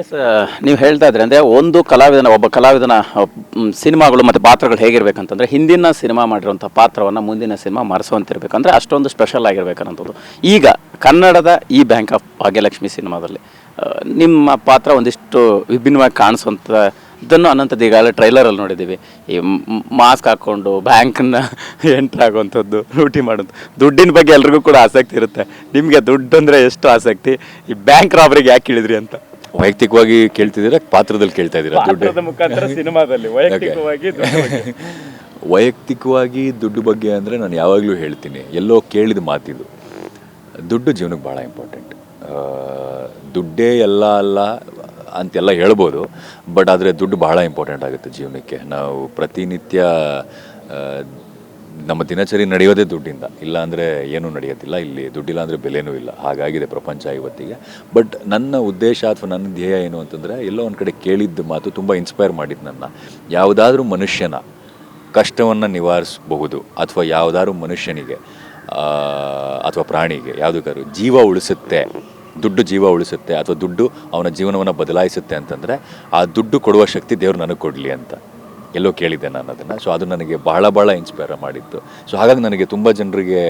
S ನೀವು ಹೇಳ್ತಾ ಇದ್ರಿ ಅಂದರೆ ಒಂದು ಕಲಾವಿದನ, ಒಬ್ಬ ಕಲಾವಿದನ ಸಿನಿಮಾಗಳು ಮತ್ತು ಪಾತ್ರಗಳು ಹೇಗಿರಬೇಕಂತಂದರೆ ಹಿಂದಿನ ಸಿನಿಮಾ ಮಾಡಿರುವಂಥ ಪಾತ್ರವನ್ನು ಮುಂದಿನ ಸಿನಿಮಾ ಮರೆಸುವಂತಿರಬೇಕಂದ್ರೆ ಅಷ್ಟೊಂದು ಸ್ಪೆಷಲ್ ಆಗಿರಬೇಕನ್ನೋದು. ಈಗ ಕನ್ನಡದ ಈ ಬ್ಯಾಂಕ್ ಆಫ್ ಭಾಗ್ಯಲಕ್ಷ್ಮಿ ಸಿನಿಮಾದಲ್ಲಿ ನಿಮ್ಮ ಪಾತ್ರ ಒಂದಿಷ್ಟು ವಿಭಿನ್ನವಾಗಿ ಕಾಣಿಸುವಂಥ ಇದನ್ನು ಅನ್ನೋಂಥದ್ದು ಈಗಾಗಲೇ ಟ್ರೈಲರಲ್ಲಿ ನೋಡಿದ್ದೀವಿ. ಈ ಮಾಸ್ಕ್ ಹಾಕ್ಕೊಂಡು ಬ್ಯಾಂಕನ್ನ ಎಂಟ್ರ್ ಆಗುವಂಥದ್ದು, ಲೂಟಿ ಮಾಡೋದು ದುಡ್ಡಿನ ಬಗ್ಗೆ ಎಲ್ರಿಗೂ ಕೂಡ ಆಸಕ್ತಿ ಇರುತ್ತೆ. ನಿಮಗೆ ದುಡ್ಡು ಅಂದರೆ ಎಷ್ಟು ಆಸಕ್ತಿ? ಈ ಬ್ಯಾಂಕ್ ರಾಬರಿಗೆ ಯಾಕೆ ಇಳಿದ್ರಿ ಅಂತ. ವೈಯಕ್ತಿಕವಾಗಿ ಕೇಳ್ತಿದ್ದೀರಾ? ಪಾತ್ರದಲ್ಲಿ ಕೇಳ್ತಾ ಇದ್ದೀರಾ? ದುಡ್ಡು ಪಾತ್ರದ ಮುಖಾಂತರ ಸಿನಿಮಾದಲ್ಲಿ ವೈಯಕ್ತಿಕವಾಗಿ ದುಡ್ಡು ಬಗ್ಗೆ. ವೈಯಕ್ತಿಕವಾಗಿ ದುಡ್ಡು ಬಗ್ಗೆ ಅಂದರೆ ನಾನು ಯಾವಾಗಲೂ ಹೇಳ್ತೀನಿ ಎಲ್ಲೋ ಕೇಳಿದ ಮಾತಿದು. ದುಡ್ಡು ಜೀವನಕ್ಕೆ ಭಾಳ ಇಂಪಾರ್ಟೆಂಟ್ ದುಡ್ಡೇ ಎಲ್ಲ ಅಲ್ಲ ಅಂತೆಲ್ಲ ಹೇಳ್ಬೋದು ಬಟ್ ಆದರೆ ದುಡ್ಡು ಬಹಳ ಇಂಪಾರ್ಟೆಂಟ್ ಆಗುತ್ತೆ ಜೀವನಕ್ಕೆ. ನಾವು ಪ್ರತಿನಿತ್ಯ ಆ, ನಮ್ಮ ದಿನಚರಿ ನಡೆಯೋದೇ ದುಡ್ಡಿಂದ. ಇಲ್ಲ ಅಂದರೆ ಏನೂ ನಡೆಯೋದಿಲ್ಲ. ಇಲ್ಲಿ ದುಡ್ಡಿಲ್ಲ ಅಂದರೆ ಬೆಲೆನೂ ಇಲ್ಲ. ಹಾಗಾಗಿದೆ ಪ್ರಪಂಚ ಇವತ್ತಿಗೆ. ಬಟ್ ನನ್ನ ಉದ್ದೇಶ ಅಥವಾ ನನ್ನ ಧ್ಯೇಯ ಏನು ಅಂತಂದರೆ, ಎಲ್ಲೋ ಒಂದು ಕಡೆ ಕೇಳಿದ್ದ ಮಾತು ತುಂಬ ಇನ್ಸ್ಪೈರ್ ಮಾಡಿದ್ದು ನನ್ನ. ಯಾವುದಾದ್ರೂ ಮನುಷ್ಯನ ಕಷ್ಟವನ್ನು ನಿವಾರಿಸಬಹುದು. ಅಥವಾ ಯಾವುದಾದ್ರೂ ಮನುಷ್ಯನಿಗೆ ಅಥವಾ ಪ್ರಾಣಿಗೆ, ಯಾವುದಕ್ಕಾದ್ರೂ ಜೀವ ಉಳಿಸುತ್ತೆ. ದುಡ್ಡು ಜೀವ ಉಳಿಸುತ್ತೆ. ಅಥವಾ ದುಡ್ಡು ಅವನ ಜೀವನವನ್ನು ಬದಲಾಯಿಸುತ್ತೆ ಅಂತಂದರೆ, ಆ ದುಡ್ಡು ಕೊಡುವ ಶಕ್ತಿ ದೇವರು ನನಗೆ ಕೊಡಲಿ ಅಂತ. ಎಲ್ಲೋ ಕೇಳಿದ್ದೆ ನಾನು ಅದನ್ನು. ಸೊ ಅದು ನನಗೆ ಬಹಳ ಭಾಳ ಇನ್ಸ್ಪೈರ್ ಮಾಡಿತ್ತು. ಸೊ ಹಾಗಾಗಿ ನನಗೆ ತುಂಬ ಜನರಿಗೆ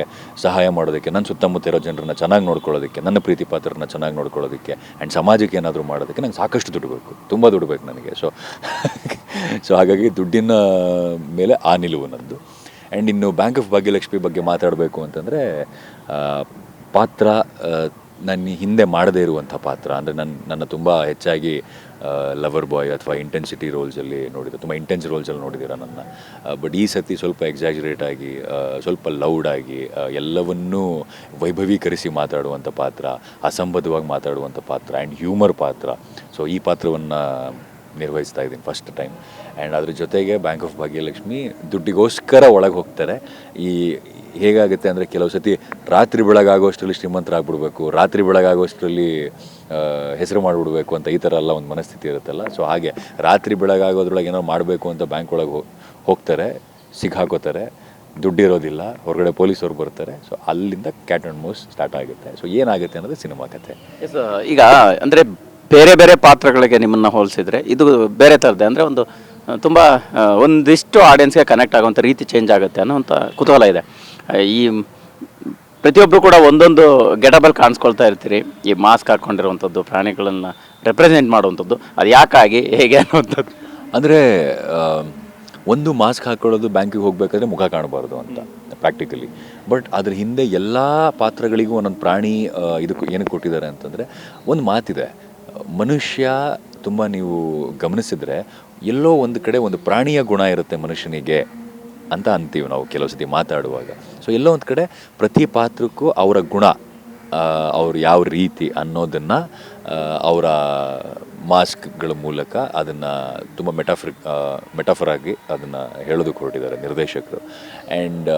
ಸಹಾಯ ಮಾಡೋದಕ್ಕೆ ನನ್ನ ಸುತ್ತಮುತ್ತ ಇರೋ ಜನರನ್ನ ಚೆನ್ನಾಗಿ ನೋಡ್ಕೊಳ್ಳೋದಕ್ಕೆ, ನನ್ನ ಪ್ರೀತಿ ಪಾತ್ರರನ್ನ ಚೆನ್ನಾಗಿ ನೋಡ್ಕೊಳ್ಳೋದಕ್ಕೆ ಆ್ಯಂಡ್ ಸಮಾಜಕ್ಕೆ ಏನಾದರೂ ಮಾಡೋದಕ್ಕೆ ನಂಗೆ ಸಾಕಷ್ಟು ದುಡ್ಡು ಬೇಕು. ತುಂಬ ದುಡ್ಬೇಕು ನನಗೆ. ಸೊ ಸೊ ಹಾಗಾಗಿ ದುಡ್ಡಿನ ಮೇಲೆ ಆ ನಿಲುವು ನಂದು ಆ್ಯಂಡ್ ಇನ್ನು ಬ್ಯಾಂಕ್ ಆಫ್ ಭಾಗ್ಯಲಕ್ಷ್ಮಿ ಬಗ್ಗೆ ಮಾತಾಡಬೇಕು ಅಂತಂದರೆ ಪಾತ್ರ ನನ್ನ ಹಿಂದೆ ಮಾಡದೇ ಇರುವಂಥ ಪಾತ್ರ. ಅಂದರೆ ನನ್ನ ನನ್ನ ತುಂಬ ಹೆಚ್ಚಾಗಿ ಲವರ್ ಬಾಯ್ ಅಥವಾ ಇಂಟೆನ್ಸಿಟಿ ರೋಲ್ಸಲ್ಲಿ ನೋಡಿದ. ತುಂಬ ಇಂಟೆನ್ಸ್ ರೋಲ್ಸಲ್ಲಿ ನೋಡಿದ್ದೀರಾ ನನ್ನ. ಬಟ್ ಈ ಸತಿ ಸ್ವಲ್ಪ ಎಕ್ಸಾಜರೇಟ್ ಆಗಿ ಸ್ವಲ್ಪ ಲೌಡ್ ಆಗಿ ಎಲ್ಲವನ್ನೂ ವೈಭವೀಕರಿಸಿ ಮಾತಾಡುವಂಥ ಪಾತ್ರ, ಅಸಂಬದ್ಧವಾಗಿ ಮಾತಾಡುವಂಥ ಪಾತ್ರ ಆ್ಯಂಡ್ ಹ್ಯೂಮರ್ ಪಾತ್ರ. ಸೊ ಈ ಪಾತ್ರವನ್ನು ನಿರ್ವಹಿಸ್ತಾ ಇದ್ದೀನಿ ಫಸ್ಟ್ ಟೈಮ್ ಆ್ಯಂಡ್ ಅದ್ರ ಜೊತೆಗೆ ಬ್ಯಾಂಕ್ ಆಫ್ ಭಾಗ್ಯಲಕ್ಷ್ಮಿ ದುಡ್ಡಿಗೋಸ್ಕರ ಒಳಗೆ ಹೋಗ್ತಾರೆ. ಈ ಹೇಗಾಗುತ್ತೆ ಅಂದರೆ ಕೆಲವು ಸತಿ ರಾತ್ರಿ ಬೆಳಗಾಗೋಷ್ಟರಲ್ಲಿ ಶ್ರೀಮಂತರಾಗ್ಬಿಡ್ಬೇಕು, ರಾತ್ರಿ ಬೆಳಗಾಗೋಷ್ಟರಲ್ಲಿ ಹೆಸರು ಮಾಡಿಬಿಡ್ಬೇಕು ಅಂತ ಈ ಥರ ಎಲ್ಲ ಒಂದು ಮನಸ್ಥಿತಿ ಇರುತ್ತಲ್ಲ. ಸೊ ಹಾಗೆ ರಾತ್ರಿ ಬೆಳಗಾಗೋದ್ರೊಳಗೆ ಏನೋ ಮಾಡಬೇಕು ಅಂತ ಬ್ಯಾಂಕ್ ಒಳಗೆ ಹೋಗ್ತಾರೆ ಸಿಕ್ಕಾಕೋತಾರೆ ದುಡ್ಡಿರೋದಿಲ್ಲ, ಹೊರಗಡೆ ಪೊಲೀಸವ್ರು ಬರ್ತಾರೆ. ಸೊ ಅಲ್ಲಿಂದ ಕ್ಯಾಟ್ ಆ್ಯಂಡ್ ಮೌಸ್ ಸ್ಟಾರ್ಟ್ ಆಗುತ್ತೆ. ಸೊ ಏನಾಗುತ್ತೆ ಅನ್ನೋದು ಸಿನಿಮಾ ಕತೆ. ಈಗ ಅಂದರೆ ಬೇರೆ ಬೇರೆ ಪಾತ್ರಗಳಿಗೆ ನಿಮ್ಮನ್ನು ಹೋಲಿಸಿದರೆ ಇದು ಬೇರೆ ಥರದ್ದೇ ಅಂದರೆ ಒಂದು ತುಂಬ ಒಂದಿಷ್ಟು ಆಡಿಯನ್ಸ್ಗೆ ಕನೆಕ್ಟ್ ಆಗುವಂಥ ರೀತಿ ಚೇಂಜ್ ಆಗುತ್ತೆ ಅನ್ನೋಂಥ ಕುತೂಹಲ ಇದೆ. ಈ ಪ್ರತಿಯೊಬ್ಬರು ಕೂಡ ಒಂದೊಂದು ಗೆಟಬಲ್ ಕಾಣಿಸ್ಕೊಳ್ತಾ ಇರ್ತೀರಿ. ಈ ಮಾಸ್ಕ್ ಹಾಕ್ಕೊಂಡಿರುವಂಥದ್ದು ಪ್ರಾಣಿಗಳನ್ನು ರೆಪ್ರೆಸೆಂಟ್ ಮಾಡುವಂಥದ್ದು, ಅದು ಯಾಕಾಗಿ, ಹೇಗೆ ಅನ್ನುವಂಥದ್ದು? ಅಂದರೆ ಒಂದು ಮಾಸ್ಕ್ ಹಾಕ್ಕೊಳ್ಳೋದು ಬ್ಯಾಂಕಿಗೆ ಹೋಗಬೇಕಾದ್ರೆ ಮುಖ ಕಾಣಬಾರ್ದು ಅಂತ ಪ್ರಾಕ್ಟಿಕಲಿ ಬಟ್ ಅದ್ರ ಹಿಂದೆ ಎಲ್ಲ ಪಾತ್ರಗಳಿಗೂ ಒಂದೊಂದು ಪ್ರಾಣಿ ಇದಕ್ಕೂ ಏನಕ್ಕೆ ಕೊಟ್ಟಿದ್ದಾರೆ ಅಂತಂದರೆ, ಒಂದು ಮಾತಿದೆ. ಮನುಷ್ಯ ತುಂಬ ನೀವು ಗಮನಿಸಿದರೆ ಎಲ್ಲೋ ಒಂದು ಕಡೆ ಒಂದು ಪ್ರಾಣಿಯ ಗುಣ ಇರುತ್ತೆ ಮನುಷ್ಯನಿಗೆ ಅಂತ ಅಂತೀವಿ ನಾವು ಕೆಲವು ಸತಿ ಮಾತಾಡುವಾಗ. ಸೊ ಎಲ್ಲೋ ಒಂದು ಕಡೆ ಪ್ರತಿ ಪಾತ್ರಕ್ಕೂ ಅವರ ಗುಣ ಅವ್ರು ಯಾವ ರೀತಿ ಅನ್ನೋದನ್ನು ಅವರ ಮಾಸ್ಕ್ಗಳ ಮೂಲಕ ಅದನ್ನು ತುಂಬ ಮೆಟಾಫ್ರಿ ಮೆಟಾಫರ್ ಆಗಿ ಅದನ್ನು ಹೇಳೋದಕ್ಕೆ ಹೊರಟಿದ್ದಾರೆ ನಿರ್ದೇಶಕರು. ಆ್ಯಂಡ್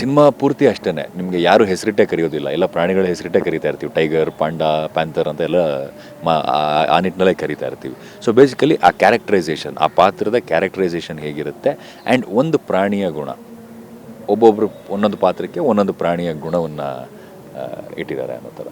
ಸಿನಿಮಾ ಪೂರ್ತಿ ಅಷ್ಟೇ ನಿಮಗೆ ಯಾರು ಹೆಸರಿಟ್ಟೆ ಕರೆಯೋದಿಲ್ಲ. ಎಲ್ಲ ಪ್ರಾಣಿಗಳ ಹೆಸರಿಟ್ಟೆ ಕರಿತಾ ಇರ್ತೀವಿ. ಟೈಗರ್, ಪಾಂಡಾ, ಪ್ಯಾಂಥರ್ ಅಂತ ಎಲ್ಲ ಆ ನಿಟ್ಟಿನಲ್ಲೇ ಕರಿತಾ ಇರ್ತೀವಿ. ಸೊ ಬೇಸಿಕಲಿ ಆ ಕ್ಯಾರೆಕ್ಟರೈಸೇಷನ್ ಆ ಪಾತ್ರದ ಕ್ಯಾರೆಕ್ಟರೈಸೇಷನ್ ಹೇಗಿರುತ್ತೆ ಆ್ಯಂಡ್ ಒಂದು ಪ್ರಾಣಿಯ ಗುಣ. ಒಬ್ಬೊಬ್ಬರು ಒಂದೊಂದು ಪಾತ್ರಕ್ಕೆ ಒಂದೊಂದು ಪ್ರಾಣಿಯ ಗುಣವನ್ನು ಇಟ್ಟಿದ್ದಾರೆ ಅನ್ನೋ ಥರ.